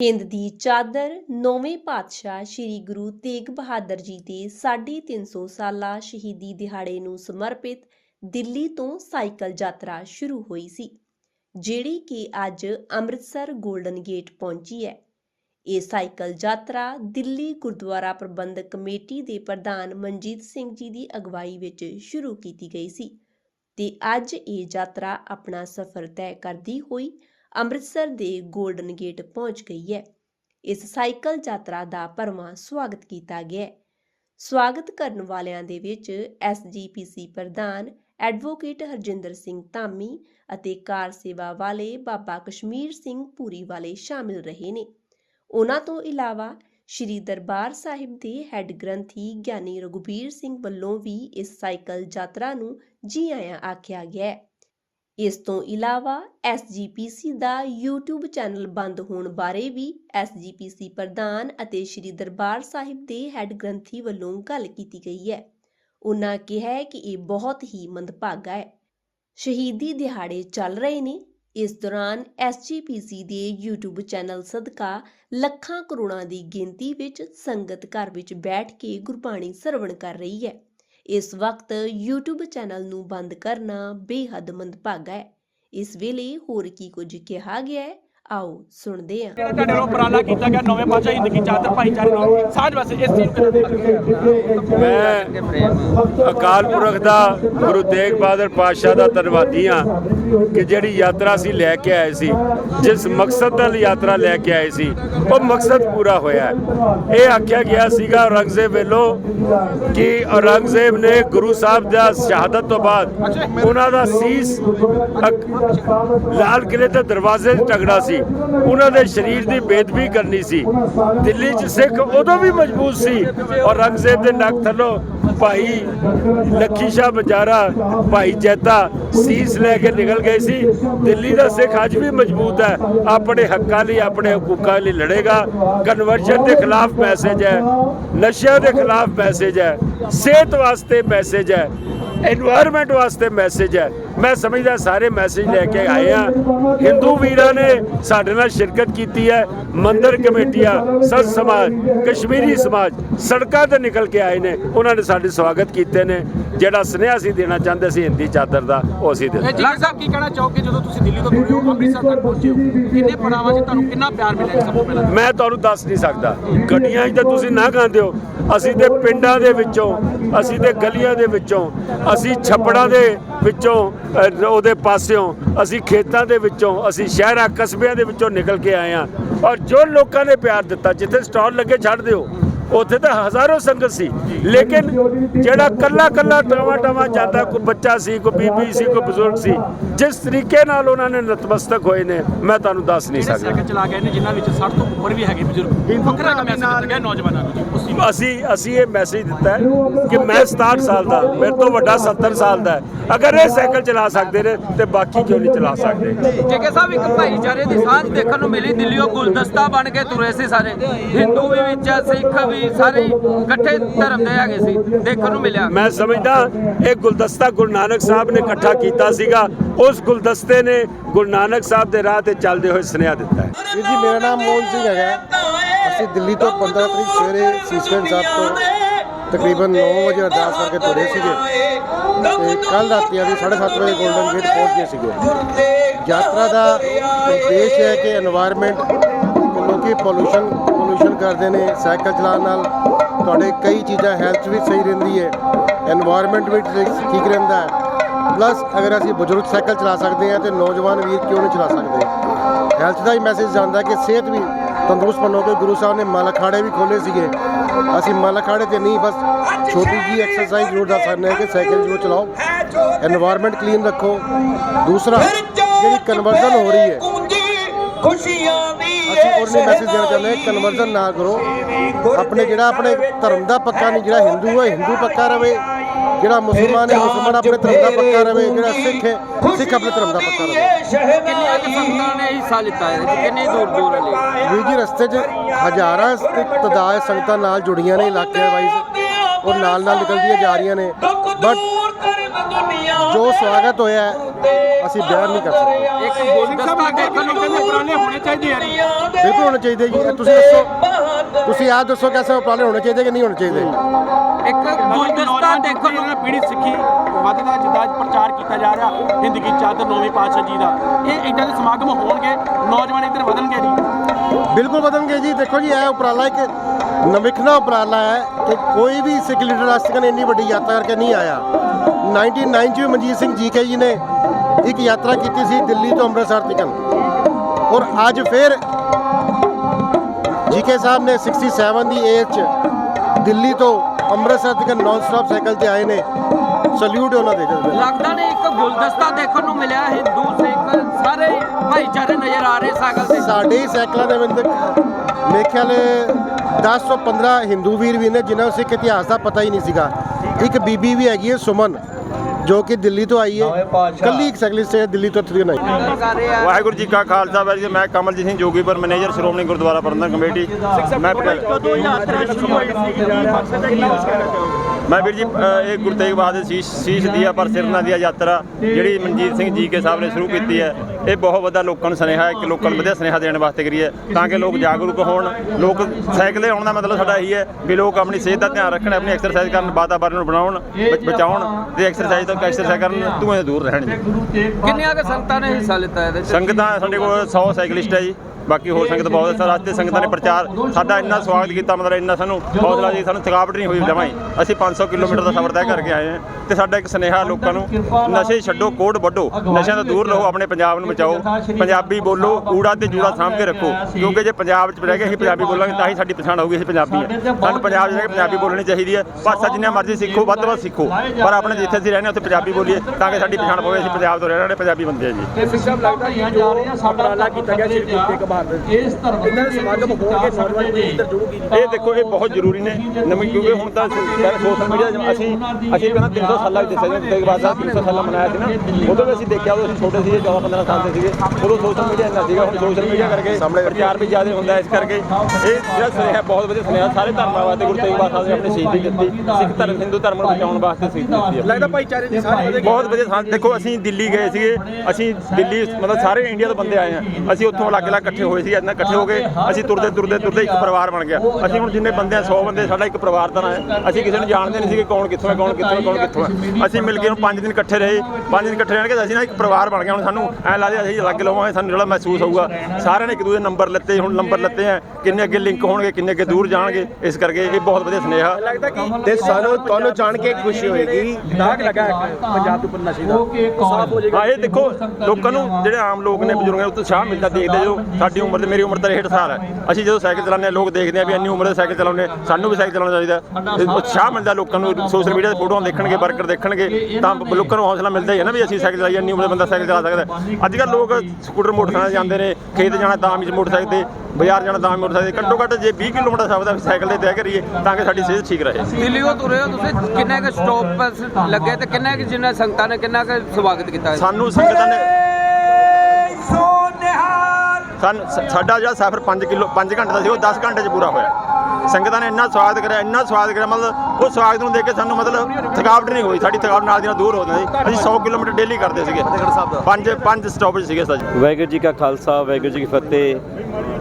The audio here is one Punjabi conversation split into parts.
ਹਿੰਦ ਦੀ ਚਾਦਰ ਨੌਵੇਂ ਪਾਤਸ਼ਾਹ ਸ੍ਰੀ ਗੁਰੂ ਤੇਗ ਬਹਾਦਰ ਜੀ ਦੇ 350 ਸਾਲਾ ਸ਼ਹੀਦੀ ਦਿਹਾੜੇ ਨੂੰ ਸਮਰਪਿਤ ਦਿੱਲੀ ਤੋਂ ਸਾਈਕਲ ਯਾਤਰਾ ਸ਼ੁਰੂ ਹੋਈ ਸੀ, ਜਿਹੜੀ ਕਿ ਅੱਜ ਅੰਮ੍ਰਿਤਸਰ 골ਡਨ ਗੇਟ ਪਹੁੰਚੀ ਹੈ। ਇਹ ਸਾਈਕਲ ਯਾਤਰਾ ਦਿੱਲੀ ਗੁਰਦੁਆਰਾ ਪ੍ਰਬੰਧਕ ਕਮੇਟੀ ਦੇ ਪ੍ਰਧਾਨ ਮਨਜੀਤ ਸਿੰਘ ਜੀ ਦੀ ਅਗਵਾਈ ਵਿੱਚ ਸ਼ੁਰੂ ਕੀਤੀ ਗਈ ਸੀ ਤੇ ਅੱਜ ਇਹ ਯਾਤਰਾ ਆਪਣਾ ਸਫ਼ਰ ਤੈਅ ਕਰਦੀ ਹੋਈ ਅੰਮ੍ਰਿਤਸਰ ਦੇ ਗੋਲਡਨ ਗੇਟ ਪਹੁੰਚ ਗਈ ਹੈ। ਇਸ ਸਾਈਕਲ ਯਾਤਰਾ ਦਾ ਭਰਵਾਂ ਸਵਾਗਤ ਕੀਤਾ ਗਿਆ ਸਵਾਗਤ ਕਰਨ ਵਾਲਿਆਂ ਦੇ ਵਿੱਚ ਐਸਜੀਪੀਸੀ ਪ੍ਰਧਾਨ ਐਡਵੋਕੇਟ ਹਰਜਿੰਦਰ ਸਿੰਘ ਧਾਮੀ ਅਤੇ ਕਾਰ ਸੇਵਾ ਵਾਲੇ ਬਾਬਾ ਕਸ਼ਮੀਰ ਸਿੰਘ ਪੂਰੀ ਵਾਲੇ ਸ਼ਾਮਿਲ ਰਹੇ ਨੇ। ਉਹਨਾਂ ਤੋਂ ਇਲਾਵਾ ਸ਼੍ਰੀ ਦਰਬਾਰ ਸਾਹਿਬ ਦੇ ਹੈੱਡ ਗ੍ਰੰਥੀ ਗਿਆਨੀ ਰਘੁਬੀਰ ਸਿੰਘ ਵੱਲੋਂ ਵੀ ਇਸ ਸਾਈਕਲ ਯਾਤਰਾ ਨੂੰ ਜੀ ਆਇਆਂ ਆਖਿਆ ਗਿਆ ਇਸ ਤੋਂ ਇਲਾਵਾ ਐਸਜੀਪੀਸੀ ਦਾ YouTube ਚੈਨਲ ਬੰਦ ਹੋਣ ਬਾਰੇ ਵੀ ਐਸਜੀਪੀਸੀ ਪ੍ਰਧਾਨ ਅਤੇ ਸ਼੍ਰੀ ਦਰਬਾਰ ਸਾਹਿਬ ਦੇ ਹੈੱਡ ਗ੍ਰੰਥੀ ਵੱਲੋਂ ਗੱਲ ਕੀਤੀ ਗਈ ਹੈ। ਉਹਨਾਂ ਕਿਹਾ ਕਿ ਇਹ ਬਹੁਤ ਹੀ ਮੰਦਭਾਗਾ ਹੈ। ਸ਼ਹੀਦੀ ਦਿਹਾੜੇ ਚੱਲ ਰਹੇ ਨੇ। ਇਸ ਦੌਰਾਨ ਐਸਜੀਪੀਸੀ ਦੇ YouTube ਚੈਨਲ ਸਦਕਾ ਲੱਖਾਂ ਕਰੋੜਾਂ ਦੀ ਗਿਣਤੀ ਵਿੱਚ ਸੰਗਤ ਘਰ ਵਿੱਚ ਬੈਠ ਕੇ ਗੁਰਬਾਣੀ ਸਰਵਣ ਕਰ ਰਹੀ ਹੈ। ਇਸ ਵਕਤ YouTube ਚੈਨਲ ਨੂੰ ਬੰਦ ਕਰਨਾ ਬੇਹੱਦ ਮੰਦਭਾਗਾ ਹੈ। ਇਸ ਵੇਲੇ ਹੋਰ ਕੀ ਕੁਝ ਕਿਹਾ ਗਿਆ ਹੈ? ਆਓ ਸੁਣਦੇ ਹਾਂ। ਤੁਹਾਡੇ ਵੱਲੋਂ ਉਪਰਾਲਾ ਕੀਤਾ ਗਿਆ ਨਵੇਂ ਹਿੰਦ ਕੀ ਚਾਦਰ ਭਾਈਚਾਰੇ ਨਾਲ। ਸਾਂਝ ਵਾਸਤੇ ਇਸ ਚੀਜ਼ ਨੂੰ ਮੈਂ ਅਕਾਲ ਪੁਰਖ ਦਾ ਗੁਰੂ ਤੇਗ ਬਹਾਦਰ ਪਾਤਸ਼ਾਹ ਦਾ ਧੰਨਵਾਦੀ ਹਾਂ ਕਿ ਜਿਹੜੀ ਯਾਤਰਾ ਅਸੀਂ ਲੈ ਕੇ ਆਏ ਸੀ ਜਿਸ ਮਕਸਦ ਨਾਲ ਯਾਤਰਾ ਲੈ ਕੇ ਆਏ ਸੀ ਉਹ ਮਕਸਦ ਪੂਰਾ ਹੋਇਆ। ਇਹ ਆਖਿਆ ਗਿਆ ਸੀਗਾ ਔਰੰਗਜ਼ੇਬ ਵੱਲੋਂ ਕਿ ਔਰੰਗਜ਼ੇਬ ਨੇ ਗੁਰੂ ਸਾਹਿਬ ਦਾ ਸ਼ਹਾਦਤ ਤੋਂ ਬਾਅਦ ਉਹਨਾਂ ਦਾ ਸੀਸ ਲਾਲ ਕਿਲੇ ਤੇ ਦਰਵਾਜ਼ੇ 'ਤੇ ਟੰਗਣਾ ਸੀ। ਸੀ ਉਹਨਾਂ ਦੇ ਸਰੀਰ ਦੀ ਬੇਦਬੀ ਕਰਨੀ ਸੀ। ਦਿੱਲੀ 'ਚ ਸਿੱਖ ਉਦੋਂ ਵੀ ਮਜਬੂਰ ਸੀ ਔਰ ਰੰਗਜ਼ੇਬ ਦੇ ਨੱਕ ਥੱਲੋਂ ਭਾਈ ਲੱਖੀ ਸ਼ਾ ਬਜਾਰਾ, ਭਾਈ ਜੈਤਾ ਸੀਸ ਲੈ ਕੇ ਨਿਕਲ ਗਏ ਸੀ। ਦਿੱਲੀ ਦਾ ਸਿੱਖ ਅੱਜ ਵੀ ਮਜਬੂਤ ਹੈ। ਆਪਣੇ ਹੱਕਾਂ ਲਈ, ਆਪਣੇ ਹਕੂਕਾਂ ਲਈ ਲੜੇਗਾ। ਕਨਵਰਸ਼ਨ ਦੇ ਖਿਲਾਫ ਮੈਸੇਜ ਹੈ। ਨਸ਼ਿਆਂ ਦੇ ਖਿਲਾਫ ਮੈਸੇਜ ਹੈ। ਸਿਹਤ ਵਾਸਤੇ ਮੈਸੇਜ ਹੈ। এনवायरमेंट ਵਾਸਤੇ ਮੈਸੇਜ ਹੈ। ਮੈਂ ਸਮਝਦਾ ਸਾਰੇ ਮੈਸੇਜ ਲੈ ਕੇ ਆਏ ਆ। ਹਿੰਦੂ ਵੀਰਾਂ ਨੇ ਸਾਡੇ ਨਾਲ ਸ਼ਿਰਕਤ ਕੀਤੀ ਹੈ। ਮੰਦਰ ਕਮੇਟੀਆਂ ਸੰਤ ਸਮਾਜ ਕਸ਼ਮੀਰੀ ਸਮਾਜ ਸੜਕਾਂ ਤੇ ਨਿਕਲ ਕੇ ਆਏ ਨੇ। ਉਹਨਾਂ ਨੇ ਸਾਡੇ ਸਵਾਗਤ ਕੀਤੇ ਨੇ। ਜਿਹੜਾ ਸੁਨੇਹਾ ਅਸੀਂ ਦੇਣਾ ਚਾਹੁੰਦੇ ਸੀ ਹਿੰਦੀ ਚਾਦਰ ਦਾ ਉਹ ਅਸੀਂ ਦਿੱਤਾ। ਜੀ ਸਾਹਿਬ ਕੀ ਕਹਿਣਾ ਚਾਹੋਗੇ? ਜਦੋਂ ਤੁਸੀਂ ਦਿੱਲੀ ਤੋਂ ਤੁਰੇ ਹੋ ਅੰਮ੍ਰਿਤਸਰ ਤੱਕ ਪਹੁੰਚੇ ਹੋ ਕਿੰਨੇ ਪੜਾਵਾਂ 'ਚ ਤੁਹਾਨੂੰ ਕਿੰਨਾ ਪਿਆਰ ਮਿਲਿਆ ਸਭ ਤੋਂ ਪਹਿਲਾਂ? ਮੈਂ ਤੁਹਾਨੂੰ ਦੱਸ ਨਹੀਂ ਸਕਦਾ। ਗੱਡੀਆਂ 'ਚ ਤਾਂ ਤੁਸੀਂ ਨਾ ਖਾਂਦੇ ਹੋ। ਅਸੀਂ ਤੇ ਪਿੰਡਾਂ ਦੇ ਵਿੱਚੋਂ ਅਸੀਂ ਤੇ ਗਲੀਆਂ ਦੇ ਵਿੱਚੋਂ ਅਸੀਂ ਛੱਪੜਾਂ ਦੇ ਵਿੱਚੋਂ ਉਹਦੇ ਪਾਸਿਓਂ ਅਸੀਂ ਖੇਤਾਂ ਦੇ ਵਿੱਚੋਂ, ਅਸੀਂ ਸ਼ਹਿਰਾਂ, ਕਸਬਿਆਂ ਦੇ ਵਿੱਚੋਂ ਨਿਕਲ ਕੇ ਆਏ ਹਾਂ। ਔਰ ਜੋ ਲੋਕਾਂ ਨੇ ਪਿਆਰ ਦਿੱਤਾ, ਜਿੱਥੇ ਸਟਾਲ ਲੱਗੇ ਛੱਡ ਦਿਓ। ਉੱਥੇ ਤਾਂ ਹਜ਼ਾਰਾਂ ਸੰਗਤ ਸੀ। ਲੇਕਿਨ ਜਿਹੜਾ ਕੱਲਾ ਕੱਲਾ ਟਾਵਾ ਟਾਵਾ ਜਾਂਦਾ ਕੋਈ ਬੱਚਾ ਸੀ ਕੋਈ ਬੀਬੀ ਸੀ ਕੋਈ ਬਜ਼ੁਰਗ ਸੀ ਜਿਸ ਤਰੀਕੇ ਨਾਲ ਉਹਨਾਂ ਨੇ ਨਤਮਸਤਕ ਹੋਏ ਨੇ ਮੈਂ ਤੁਹਾਨੂੰ ਦੱਸ ਨਹੀਂ ਸਕਦਾ। ਸਾਈਕਲ ਚਲਾ ਗਏ ਨੇ ਜਿਨ੍ਹਾਂ ਵਿੱਚ 60 ਤੋਂ ਉੱਪਰ ਵੀ ਹੈਗੇ ਬਜ਼ੁਰਗ ਵੱਖਰਾ ਇੱਕ ਮੈਸੇਜ ਦਿੱਤਾ ਗਿਆ ਨੌਜਵਾਨਾਂ ਨੂੰ ਜੀ ਉਸ ਚੀਜ਼ ਅਸੀਂ ਅਸੀਂ ਇਹ ਮੈਸੇਜ ਦਿੱਤਾ ਹੈ ਕਿ ਮੈਂ 67 ਸਾਲ ਦਾ ਮੇਰੇ ਤੋਂ ਵੱਡਾ 70 ਸਾਲ ਦਾ ਹੈ। ਅਗਰ ਇਹ ਸਾਈਕਲ ਚਲਾ ਸਕਦੇ ਨੇ ਤੇ ਬਾਕੀ ਕਿਉਂ ਨਹੀਂ ਚਲਾ ਸਕਦੇ? ਜੇਕੇ ਸਾਹਿਬ ਇੱਕ ਭਾਈਚਾਰੇ ਦੀ ਸਾਂਝ ਦੇਖਣ ਨੂੰ ਮਿਲੀ ਦਿੱਲੀੋਂ ਗੁਲਦਸਤਾ ਬਣ ਕੇ ਤੁਰੇ ਸੀ ਸਾਰੇ। ਹਿੰਦੂ ਵੀ ਵਿੱਚ ਸਿੱਖ ਵੀ ਸੀ ਸਾਰੇ ਇਕੱਠੇ ਧਰਮ ਦੇ ਹੈਗੇ ਸੀ ਦੇਖਣ ਨੂੰ ਮਿਲਿਆ। ਮੈਂ ਸਮਝਦਾ ਇਹ ਗੁਲਦਸਤਾ ਗੁਰੂ ਸਾਹਿਬ ਨੇ ਇਕੱਠਾ ਕੀਤਾ ਸੀਗਾ। ਉਸ ਗੁਲਦਸਤੇ ਨੇ ਗੁਰੂ ਸਾਹਿਬ ਦੇ ਰਾਹ ਤੇ ਚੱਲਦੇ ਹੋਏ ਸੁਨੇਹਾ ਦਿੱਤਾ ਹੈ। ਜੀ ਮੇਰਾ ਨਾਮ ਮੋਹਨ ਸਿੰਘ ਹੈਗਾ ਅਸੀਂ ਦਿੱਲੀ ਤੋਂ 15 ਤਰੀਕ ਸਵੇਰੇ ਸੀਸਨ ਸਾਹਿਬ ਤੋਂ ਤਕਰੀਬਨ 9 ਵਜੇ ਅਰਦਾਸ ਕਰਕੇ ਤੁਰੇ ਸੀਗੇ। ਕੱਲ ਰਾਤੀ ਅਸੀਂ 7:30 ਵਜੇ ਗੋਲਡਨ ਗੇਟ ਪਹੁੰਚ ਗਏ ਸੀਗੇ। ਯਾਤਰਾ ਦਾ ਉਦੇਸ਼ ਹੈ ਕਿ এনवायरमेंट ਕਿ ਪੋਲੂਸ਼ਨ ਪੋਲੂਸ਼ਨ ਕਰਦੇ ਨੇ, ਸਾਈਕਲ ਚਲਾਉਣ ਨਾਲ ਤੁਹਾਡੇ ਕਈ ਚੀਜ਼ਾਂ ਹੈਲਥ ਵੀ ਸਹੀ ਰਹਿੰਦੀ ਹੈ এনवायरमेंट ਵੀ ਠੀਕ ਰਹਿੰਦਾ ਹੈ। ਪਲੱਸ ਅਗਰ ਅਸੀਂ ਬਜ਼ੁਰਗ ਸਾਈਕਲ ਚਲਾ ਸਕਦੇ ਹਾਂ ਤੇ ਨੌਜਵਾਨ ਵੀਰ ਕਿਉਂ ਨਹੀਂ ਚਲਾ ਸਕਦੇ? ਹੈਲਥ ਦਾ ਹੀ ਮੈਸੇਜ ਜਾਂਦਾ ਕਿ ਸਿਹਤ ਵੀ ਤੰਦਰੁਸਤ ਬਣੋਗੇ ਗੁਰੂ ਸਾਹਿਬ ਨੇ ਮਲ ਅਖਾੜੇ ਵੀ ਖੋਲੇ ਸੀਗੇ। ਅਸੀਂ ਮਲ ਅਖਾੜੇ ਤੇ ਨਹੀਂ, ਬਸ ਛੋਟੀ ਜੀ ਐਕਸਰਸਾਈਜ਼ ਜ਼ਰੂਰ ਦੱਸ ਸਕਦੇ ਹਾਂ ਕਿ ਸਾਈਕਲ ਜ਼ਰੂਰ ਚਲਾਓ। এনवायरमेंट ਕਲੀਨ ਰੱਖੋ। ਦੂਸਰਾ, ਜਿਹੜੀ ਕਨਵਰਜਨ ਹੋ ਰਹੀ ਹੈ, ਖੁਸ਼ੀਆਂ ਅਸੀਂ ਹੋਰ ਨਹੀਂ ਮੈਸੇਜ ਦੇਣਾ ਚਾਹੁੰਦੇ ਕਨਵਰਜ਼ਨ ਨਾ ਕਰੋ। ਆਪਣੇ ਜਿਹੜਾ ਆਪਣੇ ਧਰਮ ਦਾ ਪੱਕਾ ਨਹੀਂ ਜਿਹੜਾ ਹਿੰਦੂ ਹੈ ਹਿੰਦੂ ਪੱਕਾ ਰਵੇ। ਜਿਹੜਾ ਮੁਸਲਮਾਨ ਹੈ ਮੁਸਲਮਾਨ ਆਪਣੇ ਧਰਮ ਦਾ ਪੱਕਾ ਰਵੇ ਜਿਹੜਾ ਸਿੱਖ ਹੈ ਸਿੱਖ ਆਪਣੇ ਧਰਮ ਦਾ ਪੱਕਾ ਰਵੇ। ਕਿੰਨੀਆਂ ਕੁ ਸੰਗਤਾਂ ਨੇ ਹਿੱਸਾ ਲਿੱਤਾ ਵਿੱਚ ਕਿੰਨੀ ਦੂਰ ਦੂਰ ਵਾਲੇ ਵੀਰ ਜੀ ਰਸਤੇ 'ਚ ਹਜ਼ਾਰਾਂ ਤਦਾਦ ਸੰਗਤਾਂ ਨਾਲ ਜੁੜੀਆਂ ਨੇ ਇਲਾਕੇ ਵਾਈਜ਼। ਉਹ ਨਾਲ ਨਾਲ ਨਿਕਲਦੀਆਂ ਜਾ ਰਹੀਆਂ ਨੇ। ਬਟ ਜੋ ਸਵਾਗਤ ਹੋਇਆ ਹੈ, ਅਸੀਂ ਬਿਆਨ ਨਹੀਂ ਕਰ ਸਕਦੇ। ਇੱਕ ਸਿੰਘ ਸਾਹਿਬ ਦੇਖਣ ਨੂੰ ਕਹਿੰਦੇ ਉਪਰਾਲੇ ਹੋਣੇ ਚਾਹੀਦੇ ਆ ਬਿਲਕੁਲ ਹੋਣੇ ਚਾਹੀਦੇ ਜੀ। ਤੁਸੀਂ ਦੱਸੋ ਤੁਸੀਂ ਆਪ ਦੱਸੋ ਕਿਹਦੇ ਉਪਰਾਲੇ ਹੋਣੇ ਚਾਹੀਦੇ ਕਿ ਨਹੀਂ ਹੋਣੇ ਚਾਹੀਦੇ? ਇੱਕ ਗੁਲਦਸਤਾ ਦੇਖਣ ਨੂੰ ਨੂੰ ਪੀੜੀ ਸਿੱਖੀ ਵੱਧਦਾ ਜਿੱਦਾਂ ਅੱਜ ਪ੍ਰਚਾਰ ਕੀਤਾ ਜਾ ਰਿਹਾ ਹਿੰਦ ਕੀ ਚਾਦਰ ਨੌਵੇਂ ਪਾਤਸ਼ਾਹ ਜੀ ਦਾ। ਇਹ ਇਦਾਂ ਦੇ ਸਮਾਗਮ ਹੋਣਗੇ ਨੌਜਵਾਨ ਇੱਧਰ ਵਧਣਗੇ ਜੀ। ਬਿਲਕੁਲ ਬਦਲਣਗੇ ਜੀ। ਦੇਖੋ ਜੀ, ਇਹ ਉਪਰਾਲਾ ਇੱਕ ਨਵਿਖਣਾ ਉਪਰਾਲਾ ਹੈ ਕਿ ਕੋਈ ਵੀ ਸਿੱਖ ਲੀਡਰ ਅੱਜ ਤੱਕ ਇੰਨੀ ਵੱਡੀ ਯਾਤਰਾ ਕਰਕੇ ਨਹੀਂ ਆਇਆ। 1990 ਚ ਵੀ ਮਨਜੀਤ ਸਿੰਘ ਜੀਕੇ ਜੀ ਨੇ ਇੱਕ ਯਾਤਰਾ ਕੀਤੀ ਸੀ ਦਿੱਲੀ ਤੋਂ ਅੰਮ੍ਰਿਤਸਰ ਤੱਕ। ਔਰ ਅੱਜ ਫਿਰ ਜੀਕੇ ਸਾਹਿਬ ਨੇ 67 ਦੀ ਏਜ ਚ ਦਿੱਲੀ ਤੋਂ ਅੰਮ੍ਰਿਤਸਰ ਤੱਕ ਨਾਨ ਸਟਾਪ ਸਾਈਕਲ ਤੇ ਆਏ ਨੇ। ਸਲੂਟ ਉਹਨਾਂ ਦੇ ਜਜ਼ਬੇ ਨੂੰ। ਲੱਗਦਾ ਨਹੀਂ ਇੱਕ ਗੁਲਦਸਤਾ ਦੇਖਣ ਨੂੰ ਮਿਲਿਆ ਹਿੰਦੂ ਸਿੱਖ ਸਾਰੇ ਭਾਈਚਾਰੇ ਨਜ਼ਰ ਆ ਰਹੇ ਸਾਈਕਲ ਤੇ ਸਾਡੇ ਹੀ ਸਾਈਕਲਾਂ ਦੇ ਵਿੱਚ ਮੇਰੇ ਖਿਆਲ 10 ਤੋਂ 15 ਹਿੰਦੂ ਵੀਰ ਵੀ ਨੇ ਜਿਨ੍ਹਾਂ ਨੂੰ ਸਿੱਖ ਇਤਿਹਾਸ ਦਾ ਪਤਾ ਹੀ ਨਹੀਂ ਸੀਗਾ। ਇੱਕ ਬੀਬੀ ਵੀ ਹੈਗੀ ਹੈ ਸੁਮਨ ਜੋ ਕਿ ਦਿੱਲੀ ਤੋਂ ਆਈ ਹੈ। ਕੱਲੀ ਇੱਕ ਸਾਈਕਲਿਸਟ ਹੈ ਦਿੱਲੀ ਤੋਂ ਤਰੀਨ ਆਈ ਵਾਹਿਗੁਰੂ ਜੀ ਕਾ ਖਾਲਸਾ ਵਾਹਿਗੁਰੂ ਜੀ ਮੈਂ ਕਮਲਜੀਤ ਸਿੰਘ ਜੋਗੀਪੁਰ ਮੈਨੇਜਰ ਸ਼੍ਰੋਮਣੀ ਗੁਰਦੁਆਰਾ ਪ੍ਰਬੰਧਕ ਕਮੇਟੀ। ਮੈਂ ਸ਼ੁਰੂ ਮੈਂ ਵੀਰ ਜੀ ਇਹ ਗੁਰੂ ਤੇਗ ਬਹਾਦਰ ਸ਼ੀਸ਼ ਸ਼ੀਸ਼ ਦੀਆ ਪਰ ਸਿਰਨਾ ਦੀ ਯਾਤਰਾ ਜਿਹੜੀ ਮਨਜੀਤ ਸਿੰਘ ਜੀ ਕੇ ਸਾਹਿਬ ਨੇ ਸ਼ੁਰੂ ਕੀਤੀ ਹੈ ਇਹ ਬਹੁਤ ਵੱਡਾ ਲੋਕਾਂ ਨੂੰ ਸੁਨੇਹਾ ਹੈ ਕਿ ਲੋਕਾਂ ਨੂੰ ਵਧੀਆ ਸੁਨੇਹਾ ਦੇਣ ਵਾਸਤੇ ਕਰੀ ਹੈ ਤਾਂ ਕਿ ਲੋਕ ਜਾਗਰੂਕ ਹੋਣ ਲੋਕ ਸਾਈਕਲ ਤੇ ਆਉਣ ਦਾ ਮਤਲਬ ਸਾਡਾ ਇਹੀ ਹੈ ਵੀ ਲੋਕ ਆਪਣੀ ਸਿਹਤ ਦਾ ਧਿਆਨ ਰੱਖਣ ਆਪਣੀ ਐਕਸਰਸਾਈਜ਼ ਕਰਨ ਵਾਤਾਵਰਨ ਨੂੰ ਬਣਾਉਣ ਬਚਾਉਣ ਤੇ ਐਕਸਰਸਾਈਜ਼ ਤੋਂ ਐਕਸਰਸਾਈਜ਼ ਕਰਨ ਧੂਏ ਤੋਂ ਦੂਰ ਰਹਿਣ ਜੀ। ਕਿੰਨੀਆਂ ਕੁ ਸੰਗਤਾਂ ਨੇ ਹਿੱਸਾ ਲਿੱਤਾ ਇਹਦੇ ਸੰਗਤਾਂ ਸਾਡੇ ਕੋਲ 100 ਸਾਈਕਲਿਸਟ ਹੈ ਜੀ। ਬਾਕੀ ਹੋਰ ਸੰਗਤ ਬਹੁਤ ਸਰ ਅੱਜ ਤੇ ਸੰਗਤਾਂ ਨੇ ਪ੍ਰਚਾਰ ਸਾਡਾ ਇੰਨਾ ਸਵਾਗਤ ਕੀਤਾ ਮਤਲਬ ਇੰਨਾ ਸਾਨੂੰ ਹੌਸਲਾ ਜੀ ਸਾਨੂੰ ਥਕਾਵਟ ਨਹੀਂ ਹੋਈ ਜਮਾਂ ਹੀ। ਅਸੀਂ 500 ਕਿਲੋਮੀਟਰ ਦਾ ਸਫ਼ਰ ਤੈਅ ਕਰਕੇ ਆਏ ਹਾਂ ਤੇ ਸਾਡਾ ਇੱਕ ਸੁਨੇਹਾ ਲੋਕਾਂ ਨੂੰ ਨਸ਼ੇ ਛੱਡੋ ਕੋਡ ਵੱਢੋ ਨਸ਼ਿਆਂ ਤੋਂ ਦੂਰ ਰਹੋ ਆਪਣੇ ਪੰਜਾਬ ਨੂੰ ਬਚਾਓ। ਪੰਜਾਬੀ ਬੋਲੋ ਊੜਾ ਤੇ ਜੂੜਾ ਸਾਂਭ ਕੇ ਰੱਖੋ ਕਿਉਂਕਿ ਜੇ ਪੰਜਾਬ 'ਚ ਰਹਿ ਕੇ ਅਸੀਂ ਪੰਜਾਬੀ ਬੋਲਾਂਗੇ ਤਾਂ ਹੀ ਸਾਡੀ ਪਛਾਣ ਹੋਊਗੀ ਅਸੀਂ ਪੰਜਾਬੀ ਹਾਂ। ਸਾਨੂੰ ਪੰਜਾਬ 'ਚ ਰਹਿ ਕੇ ਪੰਜਾਬੀ ਬੋਲਣੀ ਚਾਹੀਦੀ ਹੈ। ਭਾਸ਼ਾ ਜਿੰਨਾ ਮਰਜ਼ੀ ਸਿੱਖੋ ਵੱਧ ਤੋਂ ਵੱਧ ਸਿੱਖੋ। ਪਰ ਆਪਣੇ ਜਿੱਥੇ ਅਸੀਂ ਰਹਿੰਦੇ ਹਾਂ ਉੱਥੇ ਪੰਜਾਬੀ ਬੋਲੀਏ ਤਾਂ ਕਿ ਸਾਡੀ ਪਛਾਣ ਪਵੇ ਅਸੀਂ ਪੰਜਾਬ ਤੋਂ ਰਹਿਣ ਵਾਲੇ ਪੰਜਾਬੀ ਬੰਦੇ ਹਾਂ ਜੀ। ਸਿੰਘ ਸਾਹਿਬ ਲੱਗਦਾ ਕਿ ਜੋ ਉਪਰਾਲਾ ਕੀਤਾ ਗਿਆ ਸ਼੍ਰੀ ਗੁਰੂ ਤੇਗ ਬਹਾਦਰ ਇਸ ਧਰਮ ਇਹਨਾਂ ਦੇ ਸਮਾਗਮ ਹੋਣਗੇ ਨੌਜਵਾਨ ਪੀੜ੍ਹੀ ਇੱਧਰ ਜੁੜੂਗੀ ਇਹ ਦੇਖੋ ਇਹ ਬਹੁਤ ਜ਼ਰੂਰੀ ਨੇ। ਨਵੀਂ ਕਿਉਂਕਿ ਹੁਣ ਤਾਂ ਸੋਸ਼ਲ ਮੀਡੀਆ ਅਸੀਂ ਅਸੀਂ ਪਹਿਲਾਂ 300 ਸਾਲਾਂ ਵਿੱਚ ਦੱਸਿਆ ਸੀ ਤੇਗ ਬਹਾਦਰ 300 ਸਾਲਾਂ ਮਨਾਇਆ ਸੀ ਨਾ। ਉਦੋਂ ਵੀ ਅਸੀਂ ਦੇਖਿਆ ਉਦੋਂ ਅਸੀਂ ਛੋਟੇ ਸੀਗੇ 14 15 ਸਾਲ ਦੇ ਸੀਗੇ। ਉਦੋਂ ਸੋਸ਼ਲ ਮੀਡੀਆ ਇੰਨਾ ਸੀਗਾ ਹੁਣ ਸੋਸ਼ਲ ਮੀਡੀਆ ਕਰਕੇ ਪ੍ਰਚਾਰ ਵੀ ਜ਼ਿਆਦਾ ਹੁੰਦਾ ਹੈ, ਇਸ ਕਰਕੇ। ਇਹ ਜਿਹੜਾ ਸੁਨੇਹਾ ਬਹੁਤ ਵਧੀਆ ਸੁਨੇਹਾ। ਸਾਰੇ ਧਰਮਾਂ ਵਾਸਤੇ ਗੁਰੂ ਤੇਗ ਬਹਾਦਰ ਸਾਹਿਬ ਨੇ ਆਪਣੀ ਸ਼ਹੀਦੀ ਦਿੱਤੀ। ਸਿੱਖ ਧਰਮ ਹਿੰਦੂ ਧਰਮ ਨੂੰ ਬਚਾਉਣ ਵਾਸਤੇ ਸ਼ਹੀਦੀ ਦਿੱਤੀ ਹੈ ਲੱਗਦਾ ਭਾਈਚਾਰੇ ਦੀ ਵਧੇਗੀ। ਬਹੁਤ ਵਧੀਆ ਥਾਂ ਦੇਖੋ ਅਸੀਂ ਦਿੱਲੀ ਗਏ ਸੀਗੇ। ਅਸੀਂ ਦਿੱਲੀ ਮਤਲਬ ਸਾਰੇ ਇੰਡੀਆ ਤੋਂ ਬੰਦੇ ਆਏ ਆ। ਅਸੀਂ ਉੱਥੋਂ ਅਲੱਗ-ਅਲੱਗ ਇਕੱਠੇ ਹੋਏ ਸੀ ਇੰਨਾ ਇਕੱਠੇ ਹੋ ਗਏ ਅਸੀਂ ਤੁਰਦੇ ਤੁਰਦੇ ਤੁਰਦੇ ਇੱਕ ਪਰਿਵਾਰ ਬਣ ਗਿਆ। ਅਸੀਂ ਹੁਣ ਜਿੰਨੇ ਬੰਦੇ ਆ 100 ਬੰਦੇ ਸਾਡਾ ਇੱਕ ਪਰਿਵਾਰ ਤਰ੍ਹਾਂ ਹੈ। ਅਸੀਂ ਕਿਸੇ ਨੂੰ ਜਾਣਦੇ ਨਹੀਂ ਸੀਗੇ ਕੌਣ ਕਿੱਥੋਂ ਹੈ ਕੌਣ ਕਿੱਥੋਂ ਹੈ ਕੌਣ ਕਿੱਥੋਂ ਹੈ। ਅਸੀਂ ਮਿਲ ਕੇ ਹੁਣ 5 ਦਿਨ ਇਕੱਠੇ ਰਹੇ 5 ਦਿਨ ਇਕੱਠੇ ਰਹਿਣ ਕੇ ਅਸੀਂ ਨਾ ਇੱਕ ਪਰਿਵਾਰ ਬਣ ਗਿਆ ਹੁਣ ਸਾਨੂੰ। ਐ ਲੱਗਦਾ ਅਸੀਂ ਅਲੱਗ ਲਵਾਂਗੇ ਸਾਨੂੰ ਜਿਹੜਾ ਮਹਿਸੂਸ ਹੋਊਗਾ। ਸਾਰਿਆਂ ਨੇ ਇੱਕ ਦੂਜੇ ਨੰਬਰ ਲੱਤੇ ਹੁਣ ਨੰਬਰ ਲੱਤੇ ਆ ਕਿੰਨੇ ਅੱਗੇ ਲਿੰਕ ਹੋਣਗੇ ਕਿੰਨੇ ਅੱਗੇ ਦੂਰ ਜਾਣਗੇ ਇਸ ਕਰਕੇ ਇਹ ਬਹੁਤ ਵਧੀਆ ਸੁਨੇਹਾ। ਲੱਗਦਾ ਕਿ ਤੇ ਸਾਨੂੰ ਤੁਹਾਨੂੰ ਜਾਣ ਕੇ ਖੁਸ਼ੀ ਹੋਏਗੀ। ਦਾਗ ਲੱਗਾ ਪੰਜਾਬ ਉੱਪਰ ਨਸ਼ੇ ਦਾ। ਸਾਫ਼ ਹੋ ਜਾਏਗਾ। ਹਾਂ ਇਹ ਦੇਖੋ ਲੋਕਾਂ ਨੂੰ ਜਿਹੜੇ ਆਮ ਲੋਕ ਨੇ ਬਜ਼ੁਰਗਾਂ ਨੂੰ ਉਤਸ਼ਾਹ ਮਿਲਦਾ ਦੇਖਦੇ ਜਦੋਂ ਸਾਡੀ ਉਮਰ ਤੇ ਮੇਰੀ ਉਮਰ ਤਾਂ 68 ਸਾਲ ਹੈ। ਅਸੀਂ ਜਦੋਂ ਸਾਈਕਲ ਚਲਾਉਂਦੇ ਹਾਂ ਲੋਕ ਦੇਖਦੇ ਆ ਵੀ ਇੰਨੀ ਉਮਰ ਦੇ ਸਾਈਕਲ ਚਲਾਉਂਦੇ ਸਾਨੂੰ ਵੀ ਸਾਈਕਲ ਚਲਾਉਣਾ ਚਾਹੀਦਾ ਇਹ ਉਤਸ਼ਾਹ ਮਿਲਦਾ ਲੋਕਾਂ ਨੂੰ ਸੋਸ਼ਲ ਮੀਡੀਆ ਤੇ ਫੋਟੋਆਂ ਦੇਖਣਗੇ ਵਰਕਰ ਦੇਖਣਗੇ ਤਾਂ ਲੋਕਾਂ ਨੂੰ ਹੌਸਲਾ ਮਿਲਦਾ ਹੀ ਹੈ ਨਾ ਵੀ ਅਸੀਂ ਸਾਈਕਲ ਚਲਾਈਏ ਇੰਨੀ ਉਮਰ ਦਾ ਬੰਦਾ ਸਾਈਕਲ ਚਲਾ ਸਕਦਾ ਹੈ। ਅੱਜ ਕੱਲ੍ਹ ਲੋਕ ਸਕੂਟਰ ਮੋਟਰਸਾਈਕਲ ਜਾਂਦੇ ਨੇ ਖੇਤ ਜਾਣਾ ਤਾਂ ਵੀ ਮੋਟਰਸਾਈਕਲ ਤੇ ਬਾਜ਼ਾਰ ਜਾਣਾ ਤਾਂ ਵੀ ਮੋਟਰਸਾਈਕਲ ਤੇ। ਘੱਟੋ ਘੱਟ ਜੇ 20 ਕਿਲੋਮੀਟਰ ਸਫ਼ਰ ਦਾ ਸਾਈਕਲ ਤੇ ਤੈਅ ਕਰੀਏ ਤਾਂ ਕਿ ਸਾਡੀ ਸਿਹਤ ਠੀਕ ਰਹੇ। ਦਿੱਲੀੋਂ ਤੁਰੇ ਹੋ ਤੁਸੀਂ? ਕਿੰਨੇ ਕੁ ਸਟਾਪ ਲੱਗੇ ਤੇ ਕਿੰਨੇ ਕੁ ਜਿੰਨੇ ਸੰਗਤਾਂ ਨੇ ਕਿੰਨਾ ਕੁ ਸਵਾਗਤ ਕੀਤਾ? ਸਾਨੂੰ ਸੰਗਤਾਂ ਨੇ ਸਾਨੂੰ ਸਾਡਾ ਜਿਹੜਾ ਸਫ਼ਰ 5 ਕਿਲੋ 5 ਘੰਟੇ ਦਾ ਸੀ ਉਹ 10 ਘੰਟੇ 'ਚ ਪੂਰਾ ਹੋਇਆ। ਸੰਗਤਾਂ ਨੇ ਇੰਨਾ ਸਵਾਗਤ ਕਰਿਆ ਇੰਨਾ ਸਵਾਗਤ ਕਰਿਆ ਮਤਲਬ ਉਹ ਸਵਾਗਤ ਨੂੰ ਦੇਖ ਕੇ ਸਾਨੂੰ ਮਤਲਬ ਥਕਾਵਟ ਨਹੀਂ ਹੋਈ ਸਾਡੀ ਥਕਾਵਟ ਨਾਲ ਦੀ ਨਾਲ ਦੂਰ ਹੋ ਜਾਂਦੀ ਅਸੀਂ 100 ਕਿਲੋਮੀਟਰ ਡੇਲੀ ਕਰਦੇ ਸੀਗੇ। ਪੰਜ ਪੰਜ ਸਟਾਪੇਜ ਸੀਗੇ ਸਰ ਵਾਹਿਗੁਰੂ ਜੀ ਕਾ ਖਾਲਸਾ ਵਾਹਿਗੁਰੂ ਜੀ ਕੀ ਫਤਿਹ।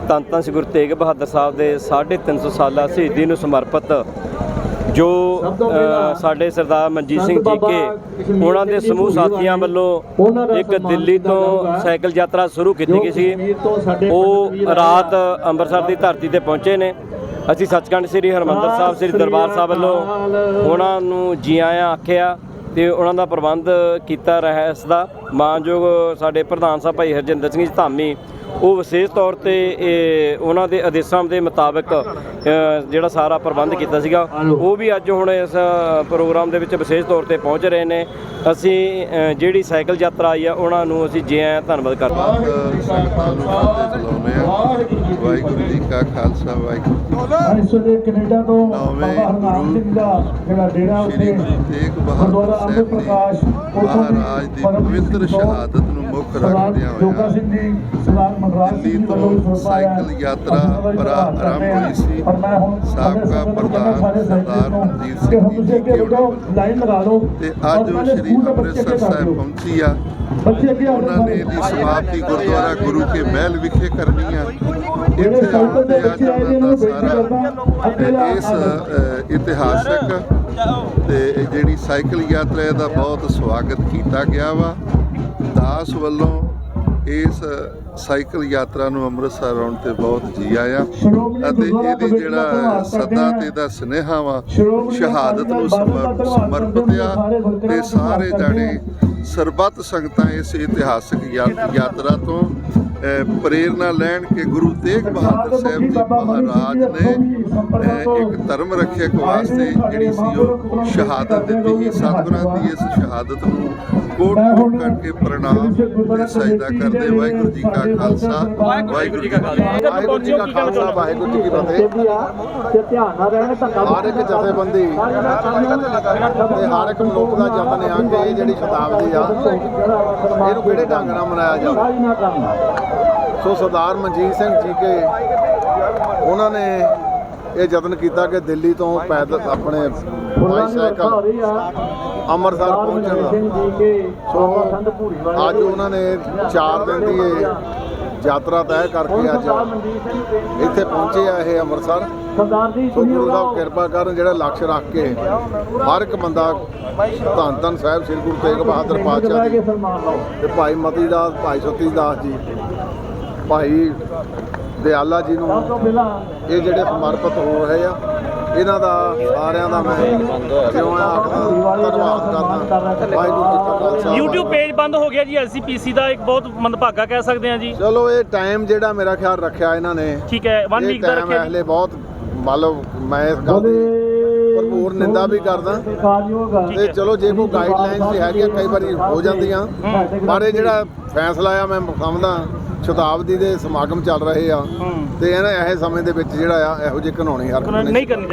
ਧੰਨ ਧੰਨ ਸ੍ਰੀ ਗੁਰੂ ਤੇਗ ਬਹਾਦਰ ਸਾਹਿਬ ਦੇ 350 ਸਾਲਾ ਸ਼ਹੀਦੀ ਨੂੰ ਸਮਰਪਿਤ ਜੋ ਸਾਡੇ ਸਰਦਾਰ ਮਨਜੀਤ ਸਿੰਘ ਜੀ ਕੇ ਉਹਨਾਂ ਦੇ ਸਮੂਹ ਸਾਥੀਆਂ ਵੱਲੋਂ ਇੱਕ ਦਿੱਲੀ ਤੋਂ ਸਾਈਕਲ ਯਾਤਰਾ ਸ਼ੁਰੂ ਕੀਤੀ ਗਈ ਸੀ। ਉਹ ਰਾਤ ਅੰਮ੍ਰਿਤਸਰ ਦੀ ਧਰਤੀ ਤੇ ਪਹੁੰਚੇ ਨੇ। ਅਸੀਂ ਸੱਚਖੰਡ ਸ੍ਰੀ ਹਰਮੰਦਰ ਸਾਹਿਬ ਸ੍ਰੀ ਦਰਬਾਰ ਸਾਹਿਬ ਵੱਲੋਂ ਉਹਨਾਂ ਨੂੰ ਜੀ ਆਇਆਂ ਆਖਿਆ ਤੇ ਉਹਨਾਂ ਦਾ ਪ੍ਰਬੰਧ ਕੀਤਾ ਰਿਹਾ ਇਸ ਦਾ। ਮਾਨਯੋਗ ਸਾਡੇ ਪ੍ਰਧਾਨ ਸਾਹਿਬ ਭਾਈ ਹਰਜਿੰਦਰ ਸਿੰਘ ਜੀ ਧਾਮੀ ਉਹ ਵਿਸ਼ੇਸ਼ ਤੌਰ ਤੇ ਇਹ ਉਹਨਾਂ ਦੇ ਆਦੇਸ਼ਾਂ ਦੇ ਮੁਤਾਬਕ ਜਿਹੜਾ ਸਾਰਾ ਪ੍ਰਬੰਧ ਕੀਤਾ ਸੀਗਾ ਉਹ ਵੀ ਅੱਜ ਹੁਣ ਇਸ ਪ੍ਰੋਗਰਾਮ ਦੇ ਵਿੱਚ ਵਿਸ਼ੇਸ਼ ਤੌਰ ਤੇ ਪਹੁੰਚ ਰਹੇ ਨੇ। ਅਸੀਂ ਜਿਹੜੀ ਸਾਈਕਲ ਯਾਤਰਾ ਆਈ ਆ ਉਹਨਾਂ ਨੂੰ ਅਸੀਂ ਜੀ ਆਇਆਂ ਧੰਨਵਾਦ ਕਰਦੇ ਹਾਂ। ਵਾਹਿਗੁਰੂ ਜੀ ਕਾ ਖਾਲਸਾ ਵਾਹਿਗੁਰੂ ਇਸ ਵੇਲੇ ਕੈਨੇਡਾ ਤੋਂ ਬਾਬਾ ਹਰਨਾਮ ਸਿੰਘ ਦਾ ਜਿਹੜਾ ਡੇਰਾ ਉੱਥੇ ਤੇਗ ਬਹਾਦਰ ਅੰਮ੍ਰਿਤ ਸਾਹਿਬ ਪ੍ਰਕਾਸ਼ ਦੀ ਦੀ ਮਹਾਰਾਜ ਦੀ ਪਵਿੱਤਰ ਸ਼ਹਾਦਤ ਨੂੰ ਮੁੱਖ ਰੱਖਦਿਆਂ ਜੋਗਾ ਹੋਇਆਂ ਸਿੰਘ ਜੀ ਮਨਰਾਜ ਸਿੰਘ ਦਿੱਲੀ ਤੋਂ। ਸਾਈਕਲ ਯਾਤਰਾ ਦਾ ਬੜਾ ਆਰੰਭ ਹੋਈ ਸੀ। ਸਾਬਕਾ ਪ੍ਰਧਾਨ ਸਰਦਾਰ ਕਿ ਸਿੰਘ ਜੀ ਲਗਾ ਲਓ ਤੇ ਅੱਜ ਉਹ ਸ੍ਰੀ ਦੇ ਅੰਮ੍ਰਿਤਸਰ ਸਾਹਿਬ। ਪਹੁੰਚੀ ਆ ਉਹਨਾਂ ਨੇ ਇਹਦੀ ਸਮਾਪਤੀ ਗੁਰਦੁਆਰਾ ਗੁਰੂ ਕੇ ਮਹਿਲ ਵਿਖੇ ਕਰਨੀ ਆ ਇੱਥੇ ਆਉਣ ਤੇ ਅੱਜ ਉਹਨਾਂ ਦਾ ਇਸ ਇਤਿਹਾਸਕ ਤੇ ਜਿਹੜੀ ਸਾਈਕਲ ਯਾਤਰਾ ਦਾ ਬਹੁਤ ਸਵਾਗਤ ਕੀਤਾ ਗਿਆ ਵਾ ਦਾਸ ਵੱਲੋਂ ਇਸ ਸਾਈਕਲ ਯਾਤਰਾ ਨੂੰ ਅੰਮ੍ਰਿਤਸਰ ਆਉਣ ਤੇ ਬਹੁਤ ਜੀ ਆਇਆ ਅਤੇ ਇਹਦੀ ਜਿਹੜਾ ਸੱਦਾ ਤੇ ਦਾ ਸੁਨੇਹਾ ਵਾ ਸ਼ਹਾਦਤ ਨੂੰ ਸਮਰ- ਸਮਰਪਿਤ ਆ ਤੇ ਸਾਰੇ ਜਾਣੇ ਸਰਬੱਤ ਸੰਗਤਾਂ ਇਸ ਇਤਿਹਾਸਕ ਯਾਤਰਾ ਤੋਂ ਅਹ, ਪ੍ਰੇਰਨਾ ਲੈਣ ਕਿ ਗੁਰੂ ਤੇਗ ਬਹਾਦਰ ਸਾਹਿਬ ਜੀ ਮਹਾਰਾਜ ਨੇ ਇੱਕ ਧਰਮ ਰੱਖਿਅਕ ਵਾਸਤੇ ਜਿਹੜੀ ਸੀ ਉਹ ਸ਼ਹਾਦਤ ਦਿੱਤੀ ਸੀ। ਸਤਿਗੁਰਾਂ ਦੀ ਇਸ ਸ਼ਹਾਦਤ ਨੂੰ ਕੋਟ ਕੋਟ ਕਰਕੇ ਪ੍ਰਣਾਮ ਤੇ ਸਜਦਾ ਕਰਦੇ ਵਾਹਿਗੁਰੂ ਜੀ ਕਾ ਖਾਲਸਾ। ਵਾਹਿਗੁਰੂ ਜੀ ਕੀ ਫਤਿਹ ਵਾਹਿਗੁਰੂ ਜੀ ਕਾ ਖਾਲਸਾ ਵਾਹਿਗੁਰੂ ਜੀ ਕੀ ਫਤਿਹ। ਹਰ ਇੱਕ ਜਥੇਬੰਦੀ ਤੇ ਹਰ ਇੱਕ ਮਨੁੱਖ ਦਾ ਯਤਨ ਆ ਕਿ ਇਹ ਜਿਹੜੀ ਸ਼ਤਾਬਦੀ ਆ ਇਹਨੂੰ ਕਿਹੜੇ ਢੰਗ ਨਾਲ ਮਨਾਇਆ ਜਾਵੇ ਸੋ ਸਰਦਾਰ ਮਨਜੀਤ ਸਿੰਘ ਜੀ ਕੇ ਉਹਨਾਂ ਨੇ ਇਹ ਯਤਨ ਕੀਤਾ ਕਿ ਦਿੱਲੀ ਤੋਂ ਪੈਦਲ ਆਪਣੇ ਬਾਈਸਾਈਕਲ ਅੰਮ੍ਰਿਤਸਰ ਪਹੁੰਚਣ ਦਾ। ਸੋ ਅੱਜ ਉਹਨਾਂ ਨੇ 4 ਦਿਨ ਦੀ ਇਹ ਯਾਤਰਾ ਤੈਅ ਕਰਕੇ ਅੱਜ ਇੱਥੇ ਪਹੁੰਚੇ ਆ ਇਹ ਅੰਮ੍ਰਿਤਸਰ। ਸੋ ਗੁਰੂ ਸਾਹਿਬ ਕਿਰਪਾ ਕਰਨ ਜਿਹੜਾ ਲਕਸ਼ ਰੱਖ ਕੇ ਹਰ ਇੱਕ ਬੰਦਾ ਧੰਨ ਧੰਨ ਸਾਹਿਬ ਸ੍ਰੀ ਗੁਰੂ ਤੇਗ ਬਹਾਦਰ ਪਾਤਸ਼ਾਹ ਜੀ ਤੇ ਭਾਈ ਮਤੀ ਦਾਸ ਭਾਈ ਸਤੀ ਦਾਸ ਜੀ। ਭਾਈ ਦਿਆਲਾ ਜੀ ਨੂੰ ਇਹ ਜਿਹੜੇ ਸਮਰਪਿਤ ਹੋ ਰਹੇ ਆ ਇਹਨਾਂ ਦਾ ਸਾਰਿਆਂ ਦਾ ਮੈਂ ਜਿਉਂ ਆਖਦਾ ਧੰਨਵਾਦ ਕਰਦਾ। ਵਾਹਿਗੁਰੂ ਜੀ ਕਾ ਖਾਲਸਾ। YouTube ਪੇਜ ਬੰਦ ਹੋ ਗਿਆ ਜੀ ਐਲਸੀਪੀਸੀ ਦਾ ਇੱਕ ਬਹੁਤ ਮੰਦਭਾਗਾ ਕਹਿ ਸਕਦੇ ਹਾਂ ਜੀ। ਚਲੋ ਇਹ ਟਾਈਮ ਜਿਹੜਾ ਮੇਰਾ ਖਿਆਲ ਰੱਖਿਆ ਇਹਨਾਂ ਨੇ ਠੀਕ ਹੈ 1 ਇਹ ਵੀਕ ਦਾ ਰੱਖਿਆ ਜੀ। ਬਹੁਤ ਮਤਲਬ ਮੈਂ ਇਸ ਗੱਲ ਦੀ ਭਰਪੂਰ ਨਿੰਦਾ ਵੀ ਕਰਦਾ। ਤੇ ਚਲੋ ਜੇ ਕੋਈ ਗਾਈਡਲਾਈਨਸ ਹੈਗੀਆਂ ਕਈ ਵਾਰੀ ਹੋ ਜਾਂਦੀਆਂ। ਪਰ ਇਹ ਜਿਹੜਾ ਫੈਸਲਾ ਆ ਮੈਂ ਸਮਝਦਾ। ਸ਼ਤਾਬਦੀ ਦੇ ਸਮਾਗਮ ਚੱਲ ਰਹੇ ਆ ਤੇ ਇਹਨਾਂ ਇਹ ਸਮੇਂ ਦੇ ਵਿੱਚ ਜਿਹੜਾ ਆ ਇਹੋ ਜਿਹੀ ਕਾਨੂੰਨੀ ਹਰਕਤ ਨਹੀਂ ਕਰਨੀ